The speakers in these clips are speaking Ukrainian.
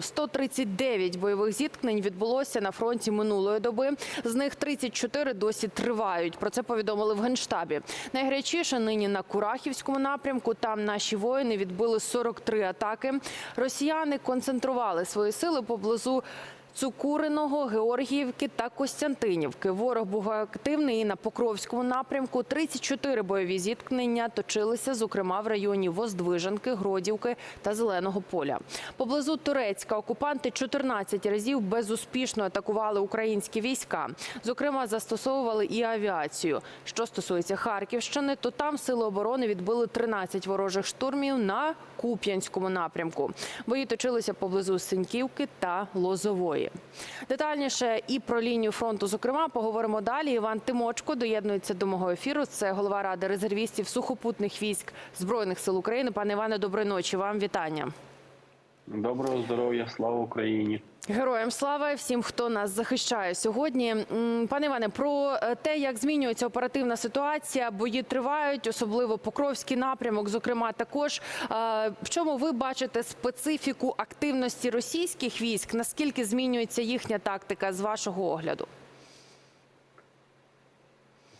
139 бойових зіткнень відбулося на фронті минулої доби. З них 34 досі тривають. Про це повідомили в генштабі. Найгарячіше нині на Курахівському напрямку. Там наші воїни відбили 43 атаки. Росіяни концентрували свої сили поблизу. Цукуриного, Георгіївки та Костянтинівки. Ворог був активний і на Покровському напрямку. 34 бойові зіткнення точилися, зокрема в районі Воздвиженки, Гродівки та Зеленого поля. Поблизу Турецька окупанти 14 разів безуспішно атакували українські війська. Зокрема, застосовували і авіацію. Що стосується Харківщини, то там сили оборони відбили 13 ворожих штурмів на Куп'янському напрямку. Бої точилися поблизу Синьківки та Лозової. Детальніше і про лінію фронту, зокрема, поговоримо далі. Іван Тимочко доєднується до мого ефіру. Це голова ради резервістів сухопутних військ збройних сил України. Пане Іване, доброї ночі. Вам вітання. Доброго здоров'я, слава Україні. Героям слава всім, хто нас захищає сьогодні. Пане Іване, про е, те, як змінюється оперативна ситуація, бої тривають, особливо Покровський напрямок. Зокрема, також Е, в чому ви бачите специфіку активності російських військ? Наскільки змінюється їхня тактика з вашого огляду?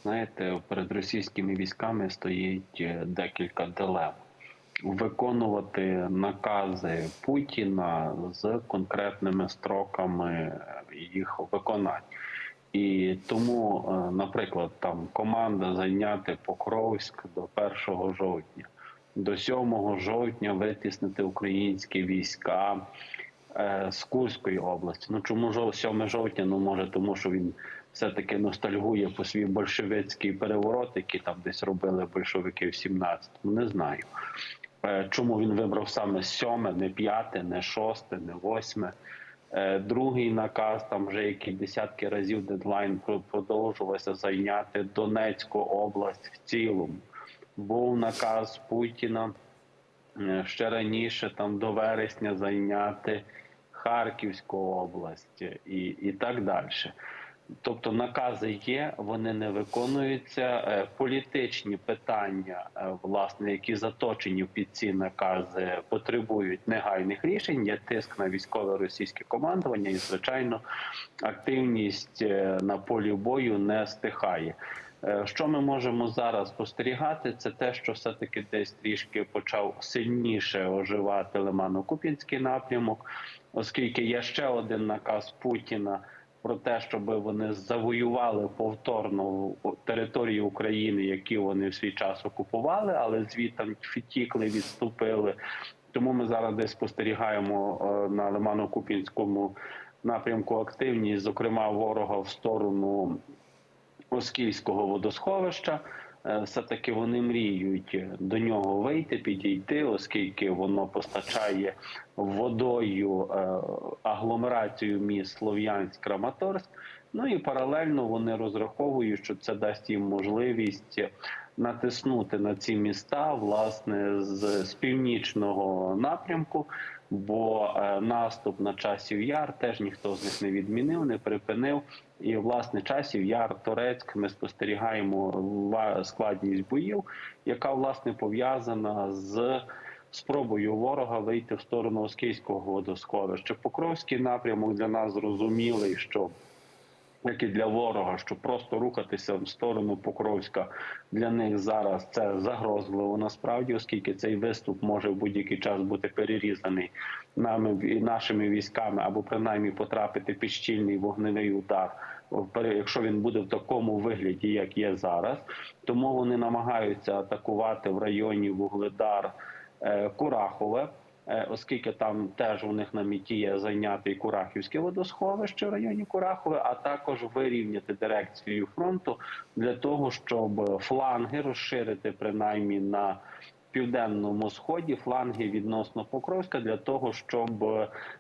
Знаєте, перед російськими військами стоїть е, декілька дилем. Виконувати накази Путіна з конкретними строками їх виконань. І тому, е, наприклад, там команда зайняти Покровськ до 1 жовтня, до 7 жовтня витіснити українські війська е, з Курської області. Ну чому жов- 7 жовтня? Ну може, тому що він все-таки ностальгує по свій большевицький переворот, який там десь робили большевики в 17-му, не знаю. Е, Чому він вибрав саме сьоме, не п'яте, не шосте, не восьме. Е, Другий наказ, там вже які десятки разів дедлайн продовжувався зайняти Донецьку область в цілому. Був наказ Путіна е, ще раніше, там до вересня, зайняти Харківську область і, і так далі. Тобто накази є, вони не виконуються. Е, Політичні питання, е, власне, які заточені під ці накази, потребують негайних рішень. Є тиск на військове російське командування, і звичайно, активність е, на полі бою не стихає. Що ми можемо зараз спостерігати, це те, що все-таки десь трішки почав сильніше оживати Лимано-Куп'янський напрямок, оскільки є ще один наказ Путіна про те, щоб вони завоювали повторно території України, які вони в свій час окупували, але звідти втікли, відступили. Тому ми зараз десь спостерігаємо е, на Лимано-Купінському напрямку активність, зокрема ворога в сторону Оскільського водосховища. Е, Все-таки вони мріють до нього вийти, підійти, оскільки воно постачає водою е, агломерацію міст Слов'янськ, Краматорськ. Ну і паралельно вони розраховують, що це дасть їм можливість натиснути на ці міста власне з, з північного напрямку. Бо е, наступ на часів яр теж ніхто з них не відмінив, не припинив. І власне часів яр Торецьк ми спостерігаємо складність боїв, яка власне пов'язана з спробою ворога вийти в сторону Оскільського водосховища. Покровський напрямок для нас зрозумілий, що як і для ворога, що просто рухатися в сторону Покровська для них зараз це загрозливо насправді, оскільки цей виступ може в будь-який час бути перерізаний нами і нашими військами, або принаймні потрапити під щільний вогневий удар. Якщо він буде в такому вигляді, як є зараз, тому вони намагаються атакувати в районі Вугледар е, Курахове. Е, оскільки там теж у них на меті є зайняти і Курахівське водосховище в районі Курахове, а також вирівняти дирекцію фронту для того, щоб фланги розширити принаймні на південному сході, фланги відносно Покровська, для того, щоб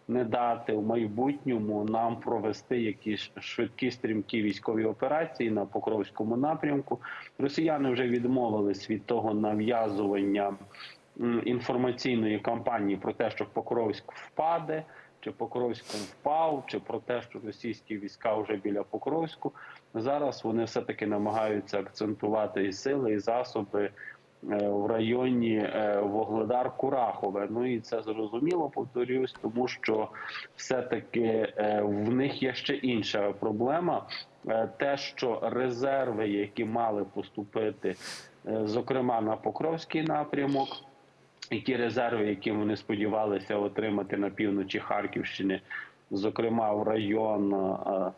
не дати в майбутньому нам провести якісь швидкі стрімкі військові операції на Покровському напрямку. Росіяни вже відмовились від того нав'язування інформаційної кампанії про те, що Покровськ впаде, чи Покровськ впав, чи про те, що російські війська вже біля Покровську. Зараз вони все таки намагаються акцентувати і сили, і засоби е, в районі е, Вогледар Курахове. Ну і це зрозуміло, повторюсь, тому що все-таки е, в них є ще інша проблема. Те, що резерви, які мали поступити, зокрема на Покровський напрямок, і ті резерви, які вони сподівалися отримати на півночі Харківщини, зокрема в район е,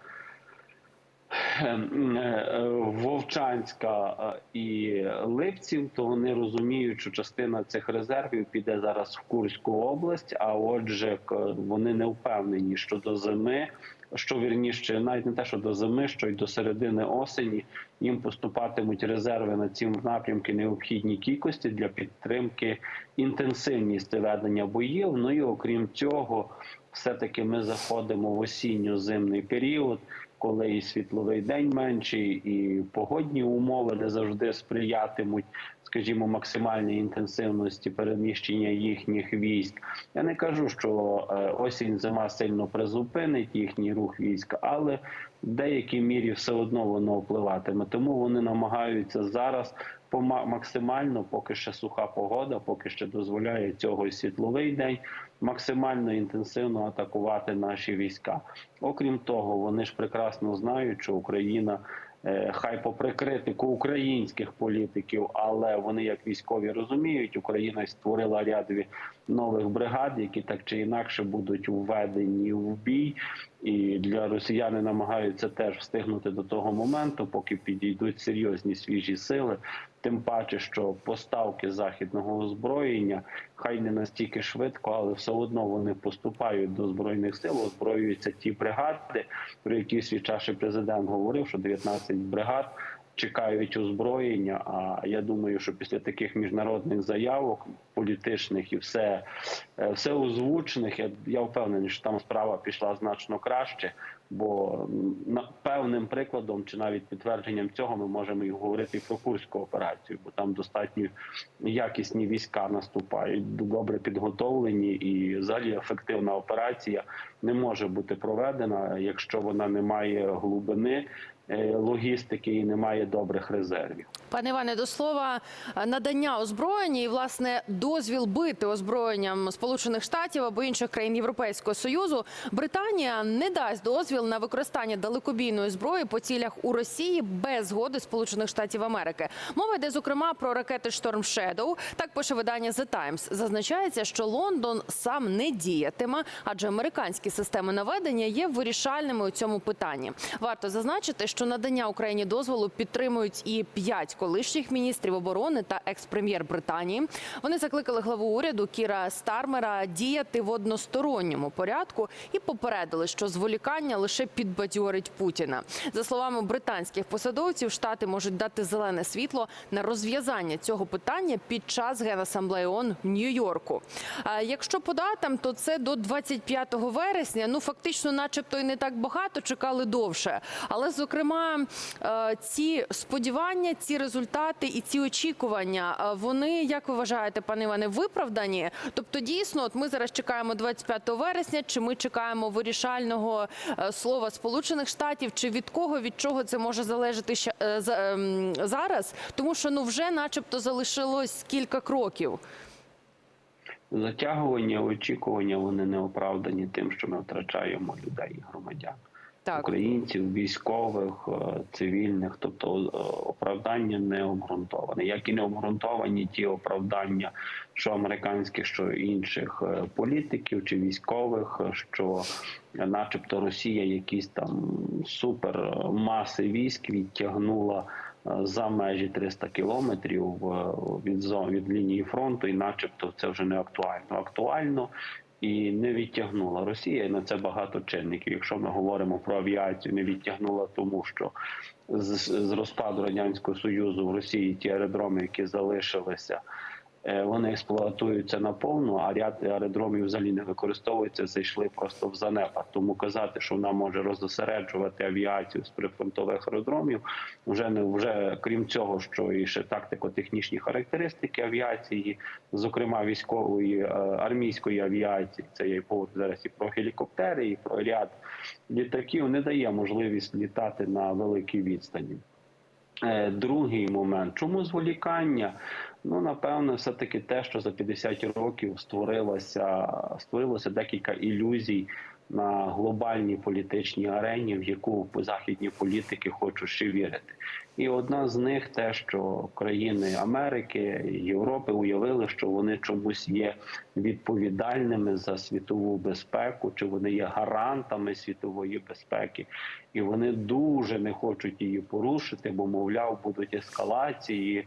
Вовчанська е, і Липців, то вони розуміють, що частина цих резервів піде зараз в Курську область. А отже, вони не впевнені, що до зими, що вірніше, навіть не те, що до зими, що й до середини осені їм поступатимуть резерви на ці напрямки необхідні кількості для підтримки інтенсивності ведення боїв. Ну і окрім цього, все-таки ми заходимо в осінньо-зимний період, коли і світловий день менший, і погодні умови не завжди сприятимуть, скажімо, максимальній інтенсивності переміщення їхніх військ. Я не кажу, що е, осінь зима сильно призупинить їхній рух війська, але в деякій мірі все одно воно впливатиме. Тому вони намагаються зараз максимально, поки ще суха погода, поки ще дозволяє цього світловий день, максимально інтенсивно атакувати наші війська. Окрім того, вони ж прекрасно знають, що Україна. Е, Хай попри критику українських політиків, але вони як військові розуміють, Україна створила ряд нових бригад, які так чи інакше будуть введені в бій, і для росіяни намагаються теж встигнути до того моменту, поки підійдуть серйозні свіжі сили. Тим паче, що поставки західного озброєння хай не настільки швидко, але все одно вони поступають до збройних сил, озброюються ті бригади, про які свій час президент говорив, що 19 бригад чекають озброєння. А я думаю, що після таких міжнародних заявок політичних і все, е, все озвучених, я, я впевнений, що там справа пішла значно краще. Бо на певним прикладом чи навіть підтвердженням цього ми можемо і говорити про курську операцію, бо там достатньо якісні війська наступають, добре підготовлені, і взагалі ефективна операція не може бути проведена, якщо вона не має глибини логістики і не має добрих резервів. Пане Іване, до слова надання озброєння і власне дозвіл бити озброєнням Сполучених Штатів або інших країн Європейського союзу. Британія не дасть дозвіл на використання далекобійної зброї по цілях у Росії без згоди Сполучених Штатів Америки. Мова йде зокрема про ракети Storm Shadow. Так пише видання The Times. Зазначається, що Лондон сам не діятиме, адже американські системи наведення є вирішальними у цьому питанні. Варто зазначити, що надання Україні дозволу підтримують і п'ять колишніх міністрів оборони та екс-прем'єр Британії. Вони закликали главу уряду Кіра Стармера діяти в односторонньому порядку і попередили, що зволікання лише підбадьорить Путіна. За словами британських посадовців, штати можуть дати зелене світло на розв'язання цього питання під час генасамблеї ООН в Нью-Йорку. Якщо по датам, то це до 25 вересня. Ну фактично, начебто, і не так багато чекали довше. Але зокрема, е, ці сподівання, ці результати і ці очікування, е, вони як ви вважаєте, пане Іване, виправдані? Тобто, дійсно, от ми зараз чекаємо 25 вересня, чи ми чекаємо вирішального е, слова Сполучених Штатів, чи від кого від чого це може залежати ще ем, зараз? Тому що ну вже, начебто, залишилось кілька кроків. Затягування, очікування вони не оправдані тим, що ми втрачаємо людей і громадян. Так. українців, військових, е, цивільних, тобто е, оправдання не обґрунтоване, як і не обґрунтовані ті оправдання, що американських, що інших е, політиків чи військових, що, начебто, Росія якісь там супер е, військ відтягнула. За межі 300 кілометрів від зон від лінії фронту, і, начебто, це вже не актуально. Актуально і не відтягнула Росія. І на це багато чинників. Якщо ми говоримо про авіацію, не відтягнула, тому що з, з розпаду радянського союзу в Росії ті аеродроми, які залишилися. Е, Вони експлуатуються наповну, а ряд аеродромів взагалі не використовуються, зайшли просто в занепад. Тому казати, що вона може розосереджувати авіацію з прифронтових аеродромів, вже не вже крім цього, що і ще тактико-технічні характеристики авіації, зокрема військової е, армійської авіації, це я говорю зараз і про гелікоптери, і про ряд літаків, не дає можливість літати на великій відстані. Е, Другий момент, чому зволікання? Ну, напевно, все-таки те, що за 50 років створилося, створилося декілька ілюзій на глобальній політичній арені, в яку західні політики хочуть ще вірити. І одна з них те, що країни Америки Європи уявили, що вони чомусь є відповідальними за світову безпеку, чи вони є гарантами світової безпеки, і вони дуже не хочуть її порушити, бо мовляв будуть ескалації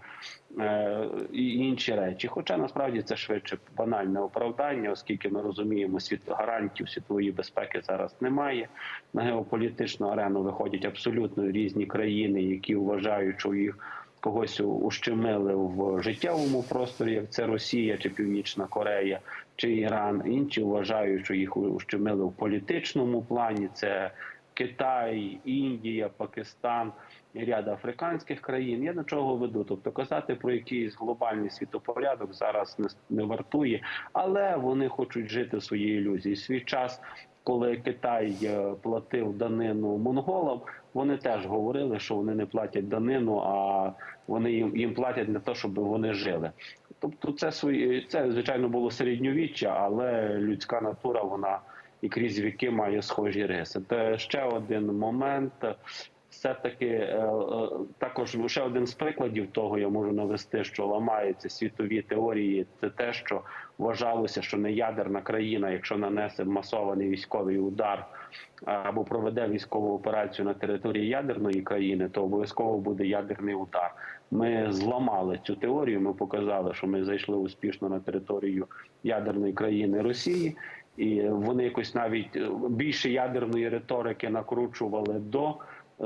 е, і інші речі. Хоча насправді це швидше банальне оправдання, оскільки ми розуміємо, світ гарантів світової безпеки зараз немає. На геополітичну арену виходять абсолютно різні країни, які вважають, що їх когось ущемили в життєвому просторі, як це Росія чи Північна Корея чи Іран. Інші вважають, що їх ущемили в політичному плані. Це Китай, Індія, Пакистан і ряд африканських країн. Я до чого веду. Тобто казати про якийсь глобальний світопорядок зараз не, не вартує, але вони хочуть жити в своїй ілюзії. Свій час, коли Китай е, платив данину монголам, вони теж говорили, що вони не платять данину, а вони їм, їм платять не те, щоб вони жили. Тобто, це свої це звичайно було середньовіччя, але людська натура вона і крізь віки має схожі риси. Це ще один момент. Все таки також ще один з прикладів того я можу навести, що ламаються світові теорії. Це те, що вважалося, що не ядерна країна, якщо нанесе масований військовий удар або проведе військову операцію на території ядерної країни, то обов'язково буде ядерний удар. Ми зламали цю теорію. Ми показали, що ми зайшли успішно на територію ядерної країни Росії. І вони якось навіть більше ядерної риторики накручували до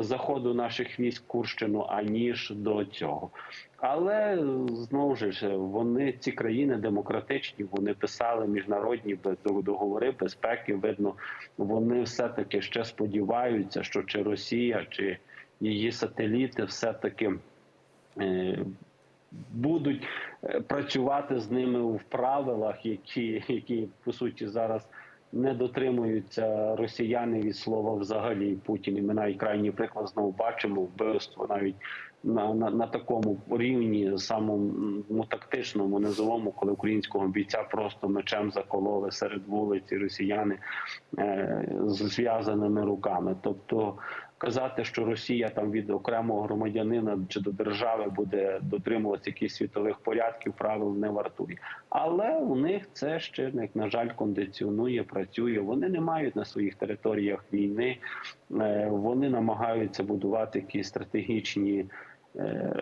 заходу наших військ в Курщину, аніж до цього. Але знову ж вони ці країни демократичні, вони писали міжнародні договори безпеки. Видно, вони все таки ще сподіваються, що чи Росія, чи її сателіти все таки. Будуть працювати з ними в правилах, які які по суті зараз не дотримуються росіяни від слова взагалі Путін. І ми навіть крайній приклад знову бачимо вбивство навіть на на, на такому рівні, самому тактичному, низовому, коли українського бійця просто мечем закололи серед вулиці росіяни е, з зв'язаними руками. Тобто казати, що Росія там від окремого громадянина чи до держави буде дотримуватися якихось світових порядків, правил не вартує. Але у них це ще як на жаль кондиціонує, працює. Вони не мають на своїх територіях війни, е, вони намагаються будувати якісь стратегічні. Е,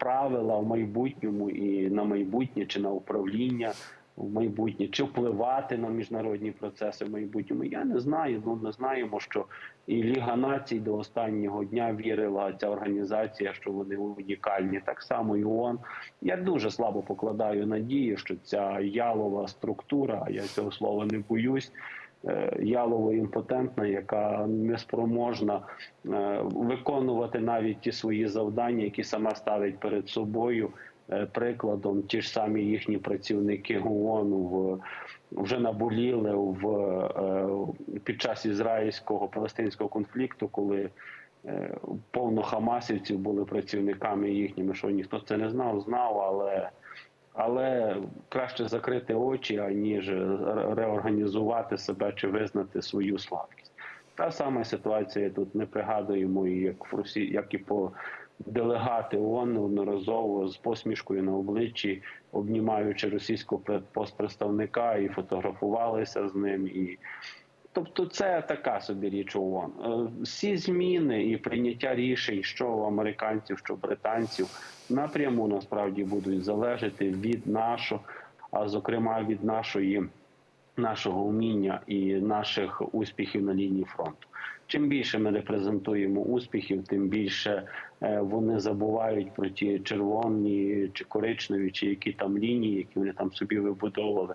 правила в майбутньому і на майбутнє чи на управління в майбутнє, чи впливати на міжнародні процеси в майбутньому. Я не знаю. Ну ми знаємо, що і Ліга націй до останнього дня вірила ця організація, що вони унікальні. Так само і ООН. Я дуже слабо покладаю надію, що ця ялова структура, я цього слова не боюсь. Ялово імпотентна, яка не спроможна виконувати навіть ті свої завдання, які сама ставить перед собою. Прикладом ті ж самі їхні працівники ООН в вже наболіли в під час ізраїльського палестинського конфлікту, коли повно хамасівців були працівниками їхніми, що ніхто це не знав, знав, але але краще закрити очі, аніж реорганізувати себе чи визнати свою слабкість. Та сама ситуація тут не пригадуємо, як в Росії, як і по делегати ООН неодноразово з посмішкою на обличчі, обнімаючи російського постпредставника і фотографувалися з ним. І тобто, це така собі річ ООН. Всі зміни і прийняття рішень, що у американців, що британців, напряму насправді будуть залежати від нашого, а зокрема від нашої. Нашого вміння і наших успіхів на лінії фронту. Чим більше ми репрезентуємо успіхів, тим більше вони забувають про ті червоні чи коричневі, чи які там лінії, які вони там собі вибудовували,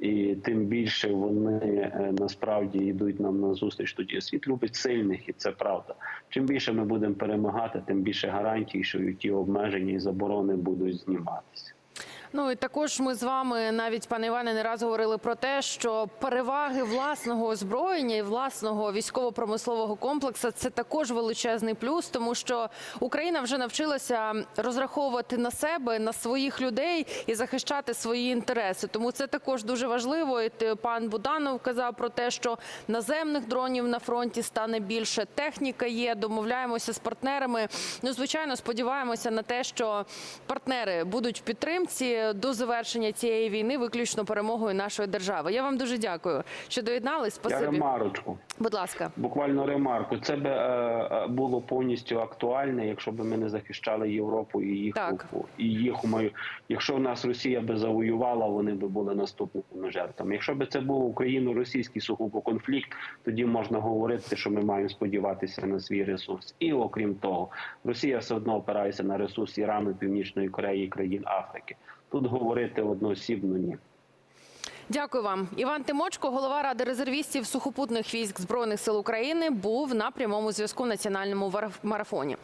і тим більше вони насправді йдуть нам на зустріч. Тоді світ любить сильних, і це правда. Чим більше ми будемо перемагати, тим більше гарантій, що ті обмеження і заборони будуть зніматися. Ну і також ми з вами навіть пане Іване не раз говорили про те, що переваги власного озброєння і власного військово-промислового комплексу це також величезний плюс, тому що Україна вже навчилася розраховувати на себе, на своїх людей і захищати свої інтереси. Тому це також дуже важливо. І пан Буданов казав про те, що наземних дронів на фронті стане більше. Техніка є. Домовляємося з партнерами. Ну звичайно, сподіваємося на те, що партнери будуть в підтримці до завершення цієї війни, виключно перемогою нашої держави. Я вам дуже дякую, що доєднались. Я ремарочку. Будь ласка. Буквально ремарку. Це би е, е, було повністю актуальне, якщо б ми не захищали Європу і їх Так. і їх мою. Якщо в нас Росія би завоювала, вони би були наступними жертвами. Якщо б це був україно-російський сугубо конфлікт, тоді можна говорити, що ми маємо сподіватися на свій ресурс. І окрім того, Росія все одно опирається на ресурс Ірану, Північної Кореї країн Африки. Тут говорити одноосібно ні. Дякую вам. Іван Тимочко, голова ради резервістів сухопутних військ збройних сил України, був на прямому зв'язку в національному марафоні.